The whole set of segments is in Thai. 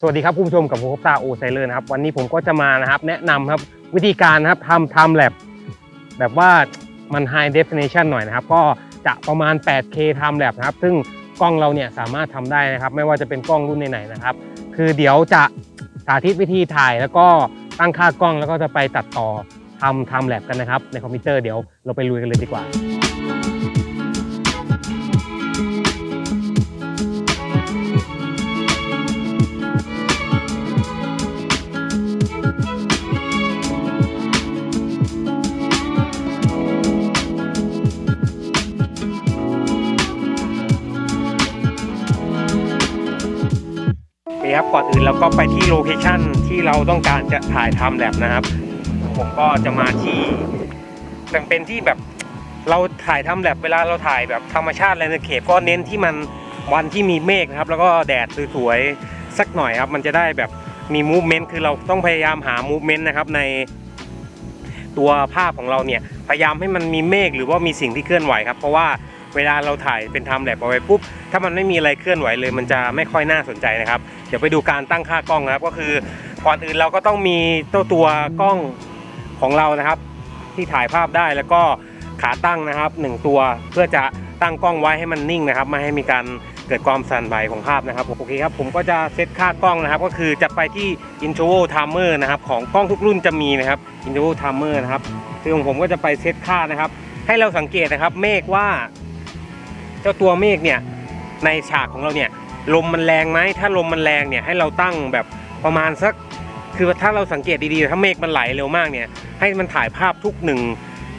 สวัสดีครับคุณผู้ชมกับผมคบตาโอไซเลอร์นะครับวันนี้ผมก็จะมานะครับแนะนำครับวิธีการนะครับทำ time lapse แบบว่ามัน high definition หน่อยนะครับ ก็จะประมาณ 8K time lap นะครับ ซึ่งกล้องเราเนี่ยสามารถทำได้นะครับ ไม่ว่าจะเป็นกล้องรุ่นไหนๆนะครับ คือเดี๋ยวจะสาธิตวิธีถ่ายแล้วก็ตั้งค่ากล้องแล้วก็จะไปตัดต่อทำ time lapse กันนะครับ ในคอมพิวเตอร์เดี๋ยวเราไปลุยกันเลยดีกว่า โอเครับก่อนอื่นเราก็ไปที่โลเคชันที่เราต้องการจะถ่ายทำแลบนะครับ ผมก็จะมาที่แต่เป็นที่แบบเราถ่ายทำแลบเวลาเราถ่ายแบบธรรมชาติแลนด์สเคปก็เน้นที่มันวันที่มีเมฆนะครับ แล้วก็แดดสวยๆสักหน่อยครับ มันจะได้แบบมีมูฟเมนต์คือเราต้องพยายามหามูฟเมนต์นะครับในตัวภาพของเราเนี่ยพยายามให้มันมีเมฆหรือว่ามีสิ่งที่เคลื่อนไหวครับ เพราะว่า เวลาเราถ่ายเป็นทำแลบเอาไว้ปุ๊บถ้ามันไม่มีอะไรเคลื่อนไหวเลย มันจะไม่ค่อยน่าสนใจนะครับ เดี๋ยวไปดูการตั้งค่ากล้องนะครับ ก็คือก่อนอื่นเราก็ต้องมีเจ้าตัวกล้องของเรานะครับ ที่ถ่ายภาพได้แล้วก็ขาตั้งนะครับหนึ่งตัวเพื่อจะตั้งกล้องไว้ให้มันนิ่งนะครับ ไม่ให้มีการเกิดความสั่นไหวของภาพนะครับโอเคครับผมก็จะเซตค่ากล้องนะครับ ก็คือจะไปที่ interval timer นะครับ ของกล้องทุกรุ่นจะมีนะครับ interval timer นะครับคือของผมก็จะไปเซตค่านะครับ ให้เราสังเกตนะครับเมฆว่า เจ้าตัวเมฆเนี่ยในฉากของเราเนี่ยลมมันแรงไหมถ้าลมมันแรงเนี่ยให้เราตั้งแบบประมาณสัก คือถ้าเราสังเกตดีๆถ้าเมฆมันไหลเร็วมากเนี่ยให้มันถ่ายภาพทุกหนึ่ง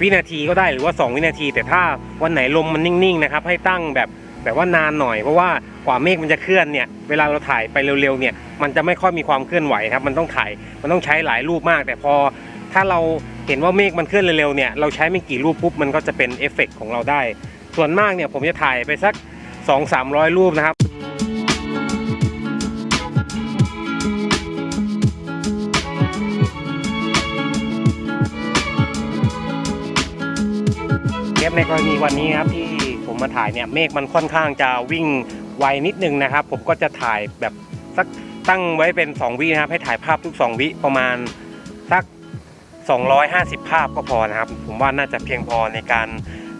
วินาทีก็ได้หรือว่า 2 วินาที แต่ถ้าวันไหนลมมันนิ่งๆนะครับให้ตั้งแบบแบบว่านานหน่อยเพราะว่ากว่าเมฆมันจะเคลื่อนเนี่ยเวลาเราถ่ายไปเร็วๆเนี่ยมันจะไม่ค่อยมีความเคลื่อนไหวครับมันต้องถ่ายมันต้องใช้หลายรูปมาก แต่พอถ้าเราเห็นว่าเมฆมันเคลื่อนเร็วๆเนี่ยเราใช้ไม่กี่รูปปุ๊บมันก็จะเป็นเอฟเฟกต์ของเราได้ ส่วนมากเนี่ยผมจะถ่ายไปสัก 2 3 0 0 รูปนะครับเทปในกรณีวันนี้ครับที่ผมมาถ่ายเนี่ยเมฆมันค่อนข้างจะวิ่งไวนิดนึงนะครับ ผมก็จะถ่ายแบบสักตั้งไว้เป็น 2 วินะครับให้ถ่ายภาพทุก 2 วิประมาณสัก 250 ภาพก็พอนะครับ ผมว่าน่าจะเพียงพอในการ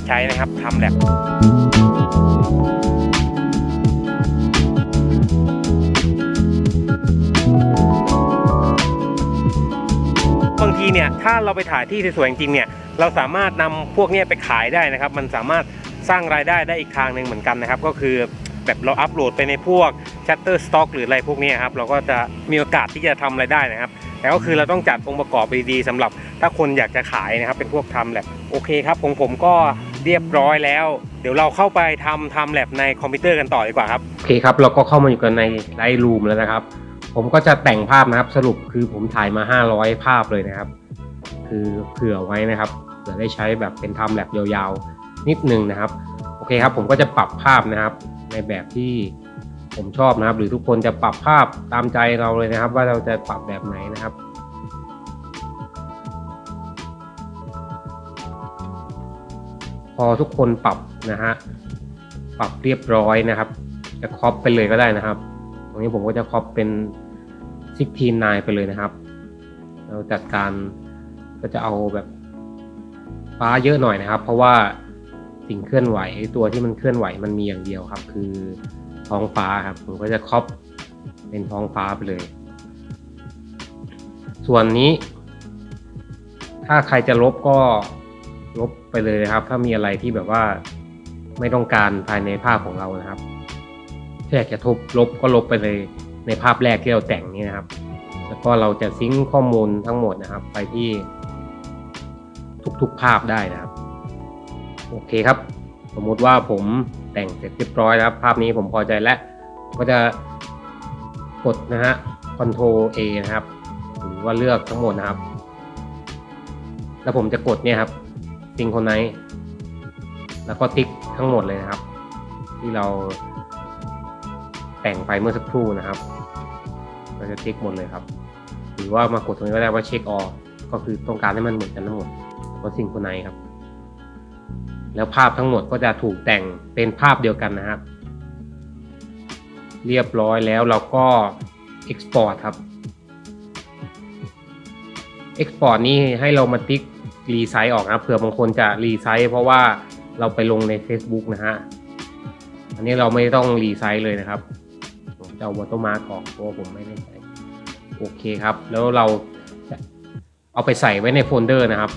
ใช้นะครับทำแลบบางทีเนี่ยถ้าเราไปถ่ายที่สวยๆจริงเนี่ยเราสามารถนำพวกนี้ไปขายได้นะครับ มันสามารถสร้างรายได้ได้อีกทางหนึ่งเหมือนกันนะครับ ก็คือแบบเราอัปโหลดไปในพวก Shutterstock หรืออะไรพวกนี้ครับเราก็จะมีโอกาสที่จะทำรายได้นะครับ แต่ก็คือเราต้องจัดองค์ประกอบไปดีๆสำหรับถ้าคนอยากจะขายนะครับ เป็นพวกทำแลบโอเคครับของผมก็ เรียบร้อยแล้ว เดี๋ยวเราเข้าไปทำทำแลบในคอมพิวเตอร์กันต่อดีกว่าครับ โอเคครับ เราก็เข้ามาอยู่กันในไลท์รูมแล้วนะครับ ผมก็จะแต่งภาพนะครับ สรุปคือผมถ่ายมา 500 ภาพเลยนะครับ คือเผื่อไว้นะครับเผื่อได้ใช้แบบเป็นทำแลบยาวๆ นิดนึงนะครับ โอเคครับ ผมก็จะปรับภาพนะครับ ในแบบที่ผมชอบนะครับ หรือทุกคนจะปรับภาพตามใจเราเลยนะครับ ว่าเราจะปรับแบบไหนนะครับ อทุกคนปรับนะฮะปรับเรียบร้อยนะครับ จะครอปไปเลยก็ได้นะครับ ตรงนี้ผมก็จะครอปเป็น16 9ไปเลยนะครับ เราจัดการก็จะเอาแบบฟ้าเยอะหน่อยนะครับ เพราะว่าสิ่งเคลื่อนไหวตัวที่มันเคลื่อนไหวมันมีอย่างเดียวครับ คือท้องฟ้าครับผมก็จะครอปเป็นท้องฟ้าไปเลย ส่วนนี้ ถ้าใครจะลบก็ ลบไปเลยนะครับ ถ้ามีอะไรที่แบบว่าไม่ต้องการภายในภาพของเรานะครับถ้าอยากจะทบลบก็ลบไปเลยในภาพแรกที่เราแต่งนี้นะครับ แล้วก็เราจะซิงค์ข้อมูลทั้งหมดนะครับ ไปที่ทุกๆภาพได้นะครับ โอเคครับ สมมุติว่าผมแต่งเสร็จเรียบร้อยแล้วภาพนี้ผมพอใจแล้ว ก็จะกดนะฮะ Ctrl A นะครับ หรือว่าเลือกทั้งหมดนะครับ แล้วผมจะกดเนี่ยครับ ซิงโครไนซ์แล้วก็ติ๊กทั้งหมดเลยนะครับ ที่เราแต่งไปเมื่อสักครู่นะครับเราจะติ๊กหมดเลยครับ หรือว่ามากดตรงนี้ก็ได้ว่าเช็คออก็คือต้องการให้มันเหมือนกันทั้งหมดก็ซิงโครไนซ์ครับ แล้วภาพทั้งหมดก็จะถูกแต่งเป็นภาพเดียวกันนะครับ เรียบร้อยแล้วเราก็ export ครับ export นี่ให้เรามาติ๊ก รีไซต์ออกนะครับเผื่อบางคนจะรีไซต์เพราะว่าเราไปลงใน Facebook นะฮะ อันนี้เราไม่ต้องรีไซต์เลยนะครับผมจะเอาวอเตอร์มาร์กออกเพราะผมไม่ได้ใส่โอเคครับ แล้วเราเอาไปใส่ไว้ในโฟลเดอร์นะครับ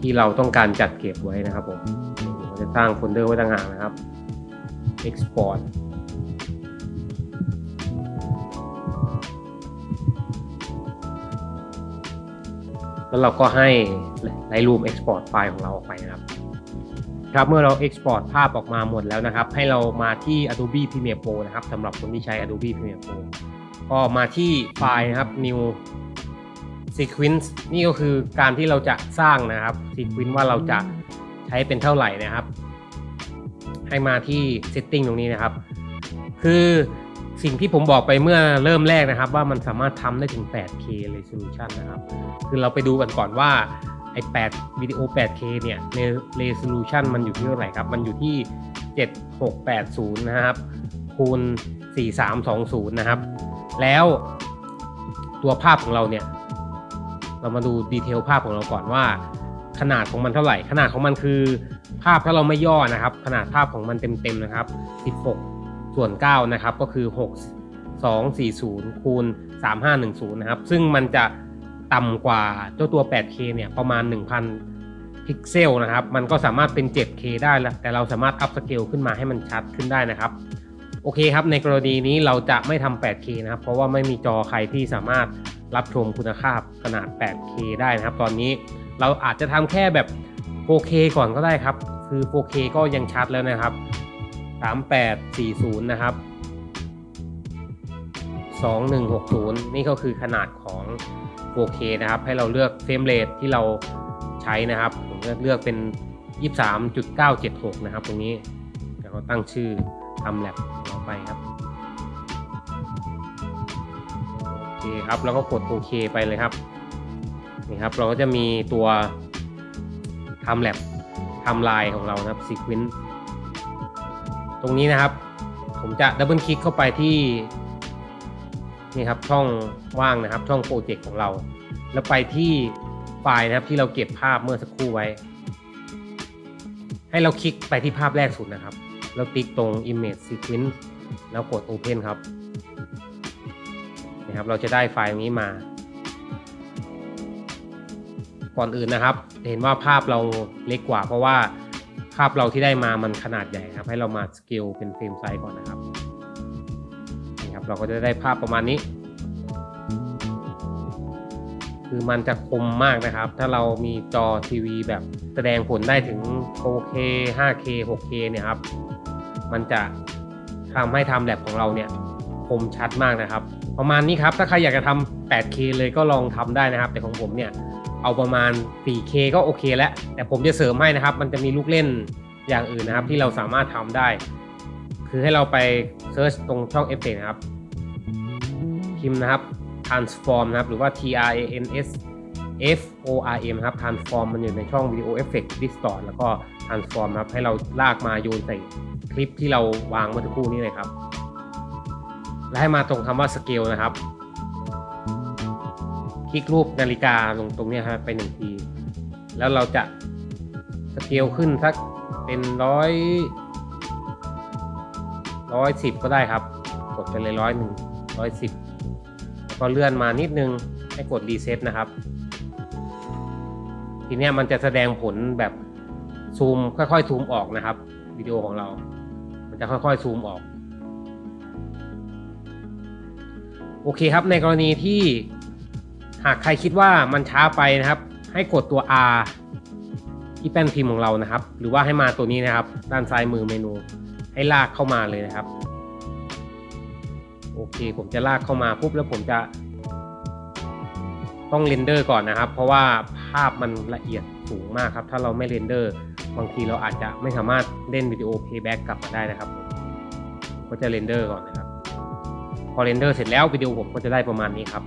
ที่เราต้องการจัดเก็บไว้นะครับผมผมจะตั้างโฟลเดอร์ไว้ต่างหากนะครับ export แล้วเราก็ให้ Lightroom Export ไฟล์ของเราออกไปนะครับครับเมื่อเรา Export ภาพออกมาหมดแล้วนะครับ ให้เรามาที่ Adobe Premiere Pro นะครับสำหรับคนที่ใช้ Adobe Premiere Pro ก็มาที่ไฟล์นะครับ New Sequence นี่ก็คือการที่เราจะสร้างนะครับ Sequence ว่าเราจะใช้เป็นเท่าไหร่นะครับ ให้มาที่ Setting ตรงนี้นะครับ คือ สิ่งที่ผมบอกไปเมื่อเริ่มแรกนะครับ ว่ามันสามารถทำได้ถึง 8K resolution นะครับ คือเราไปดูกันก่อนว่าไอ้8วิดีโอ 8K เนี่ยใน resolution มันอยู่ที่เท่าไหร่ครับ มันอยู่ที่ 7680 นะครับ คูณ 4320 นะครับ แล้วตัวภาพของเราเนี่ย เรามาดูดีเทลภาพของเราก่อนว่า ขนาดของมันเท่าไหร่ ขนาดของมันคือ ภาพถ้าเราไม่ย่อนะครับ ขนาดภาพของมันเต็มๆนะครับ 16 ส่วน9นะครับก็คือ 6 2 4 0คูณ3510นะครับซึ่งมันจะต่ำกว่าเจ้าตัว 8K เนี่ยประมาณ 1,000 พิกเซลนะครับมันก็สามารถเป็น 7K ได้แล้วแต่เราสามารถอัพสเกลขึ้นมาให้มันชัดขึ้นได้นะครับโอเคครับในกรณีนี้เราจะไม่ทำ 8K นะครับเพราะว่าไม่มีจอใครที่สามารถรับชมคุณภาพขนาด 8K ได้นะครับ ตอนนี้เราอาจจะทำแค่แบบ 4K ก่อนก็ได้ครับ คือ 4K ก็ยังชัดแล้วนะครับ 3840 นะครับ 2160 นี่ก็คือขนาดของ 4K นะครับ ให้เราเลือกเฟรมเรทที่เราใช้นะครับ ผมเลือกเลือกเป็น 23.976 นะครับ ตรงนี้แล้วก็ตั้งชื่อทำแลบเราไปครับ โอเคครับ แล้วก็กดโอเคไปเลยครับ นี่ครับ เราก็จะมีตัวทำแลบทำลายของเรานะครับ sequence ต ตรงนี้นะครับ ผมจะดับเบิลคลิกเข้าไปที่นี่ครับช่องว่างนะครับ ช่องโปรเจกต์ของเรา แล้วไปที่ไฟล์นะครับที่เราเก็บภาพเมื่อสักครู่ไว้ ให้เราคลิกไปที่ภาพแรกสุดนะครับแล้วติ๊กตรง image sequence แล้วกด open ครับนะครับ เราจะได้ไฟล์นี้มา ก่อนอื่นนะครับ เห็นว่าภาพเราเล็กกว่าเพราะว่า ภาพเราที่ได้มามันขนาดใหญ่ครับ ให้เรามาสเกลเป็นเฟรมไซส์ก่อนนะครับนี่ครับเราก็จะได้ภาพประมาณนี้ คือมันจะคมมากนะครับ ถ้าเรามีจอทีวีแบบแสดงผลได้ถึง 4K 5K 6K เนี่ยครับ มันจะทำให้ทำแลบของเราเนี่ยคมชัดมากนะครับ ประมาณนี้ครับ ถ้าใครอยากจะทำ 8K เลยก็ลองทำได้นะครับ แต่ของผมเนี่ย เอาประมาณ 4K ก็โอเคแล้ว แต่ผมจะเสริมให้นะครับ มันจะมีลูกเล่นอย่างอื่นนะครับ ที่เราสามารถทำได้ คือให้เราไปเซิร์ชตรงช่องเอฟเฟกนะครับ พิมพ์นะครับ transform นะครับ หรือว่า T R A N S F O R M นะครับ transform มันอยู่ในช่องวิดีโอเอฟเฟกต์ distort แล้วก็ transform นะครับ ให้เราลากมาโยนใส่คลิปที่เราวางเมื่อสักครู่นี้เลยครับ และให้มาตรงคำว่า scale นะครับ คลิกรูปนาฬิกาลงตรงนี้ยครับไปหนึ่งที แล้วเราจะสเกลขึ้นสักเป็นร้อยร้อยสิบก็ได้ครับ กดไปเลยร้อยหนึ่งร้อยสิบแล้วก็เลื่อนมานิดนึงให้กดรีเซ็ตนะครับ ทีนี้มันจะแสดงผลแบบซูมค่อยๆซูมออกนะครับ วิดีโอของเรา มันจะค่อยๆซูมออก โอเคครับในกรณีที่ หากใครคิดว่ามันช้าไปนะครับ ให้กดตัว R ที่แป้นพิมพ์ของเรานะครับ หรือว่าให้มาตัวนี้นะครับ ด้านซ้ายมือเมนู ให้ลากเข้ามาเลยนะครับ โอเค ผมจะลากเข้ามาปุ๊บแล้วผมจะ ต้องเรนเดอร์ก่อนนะครับ เพราะว่าภาพมันละเอียดสูงมากครับ ถ้าเราไม่เรนเดอร์ บางทีเราอาจจะไม่สามารถเล่นวิดีโอ playback กลับมาได้นะครับผมก็จะเรนเดอร์ก่อนนะครับ พอเรนเดอร์เสร็จแล้ววิดีโอผมก็จะได้ประมาณนี้ครับ